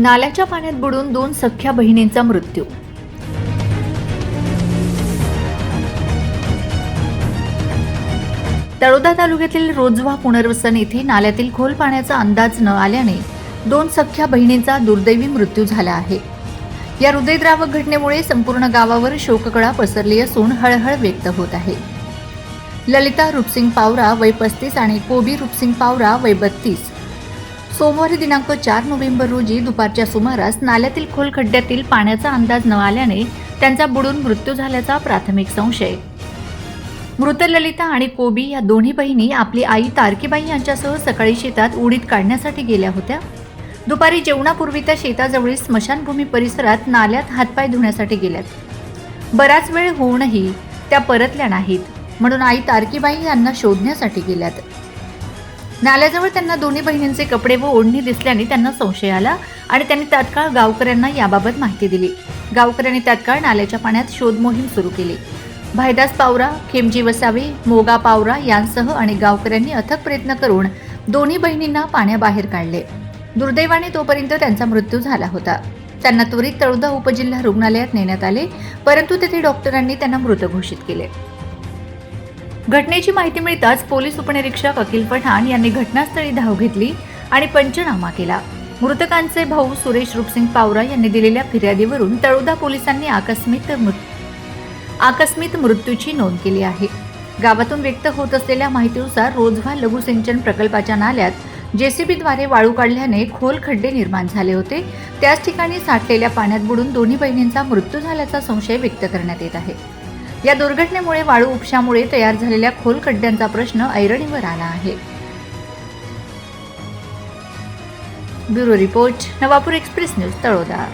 नाल्याच्या पाण्यात बुडून दोन सख्या बहिणींचा मृत्यू. तळोदा तालुक्यातील रोजवा पुनर्वसन येथे नाल्यातील खोल पाण्याचा अंदाज न आल्याने दोन सख्या बहिणींचा दुर्दैवी मृत्यू झाला आहे. या हृदयद्रावक घटनेमुळे संपूर्ण गावावर शोककळा पसरली असून हळहळ व्यक्त होत आहे. ललिता रूपसिंग पावरा वय पस्तीस आणि कोबी रूपसिंग पावरा वय बत्तीस सोमवारी दिनांक चार नोव्हेंबर रोजी दुपारच्या सुमारास नाल्यातील खोल खड्ड्यातील पाण्याचा अंदाज न आल्याने त्यांचा बुडून मृत्यू झाल्याचा प्राथमिक संशय. मृत ललिता आणि कोबी या दोन्ही बहिणी आपली आई तारकीबाई यांच्यासह सकाळी शेतात उडीत काढण्यासाठी गेल्या होत्या. दुपारी जेवणापूर्वी त्या शेताजवळील स्मशानभूमी परिसरात नाल्यात हातपाय धुण्यासाठी गेल्यात. बराच वेळ होऊनही त्या परतल्या नाहीत म्हणून आई तारकीबाई यांना शोधण्यासाठी गेल्यात. नाल्याजवळ त्यांना दोन्ही बहिणींचे कपडे व ओढणी दिसल्याने त्यांना संशय आला आणि त्यांनी तात्काळ गावकऱ्यांना याबाबत माहिती दिली. गावकऱ्यांनी तात्काळ नाल्याच्या पाण्यात शोध मोहीम सुरू केली. भायदास पावरा खेमजी वसावे मोगा पावरा यांसह अनेक गावकऱ्यांनी अथक प्रयत्न करून दोन्ही बहिणींना पाण्याबाहेर काढले. दुर्दैवाने तोपर्यंत त्यांचा मृत्यू झाला होता. त्यांना त्वरित तळोदा उपजिल्हा रुग्णालयात नेण्यात आले परंतु तेथे डॉक्टरांनी त्यांना मृत घोषित केले. घटनेची माहिती मिळताच पोलीस उपनिरीक्षक अखिल पठाण यांनी घटनास्थळी धाव घेतली आणि पंचनामा केला. मृतकांचे भाऊ सुरेश रूपसिंग पावरा यांनी दिलेल्या फिर्यादीवरून तळोदा पोलिसांनी आकस्मिक मृत आकस्मिक मृत्यूची नोंद केली आहे. गावातून व्यक्त होत असलेल्या माहितीनुसार रोजवा लघुसिंचन प्रकल्पाच्या नाल्यात जेसीबीद्वारे वाळू काढल्याने खोल खड्डे निर्माण झाले होते. त्याच ठिकाणी साठलेल्या पाण्यात बुडून दोन्ही बहिणींचा मृत्यू झाल्याचा संशय व्यक्त करण्यात येत आहे. या दुर्घटनेमुळे वाळू उपशामुळे तयार झालेल्या खोल खड्ड्यांचा प्रश्न ऐरणीवर आला आहे. Bureau report Navapur express news Taloda.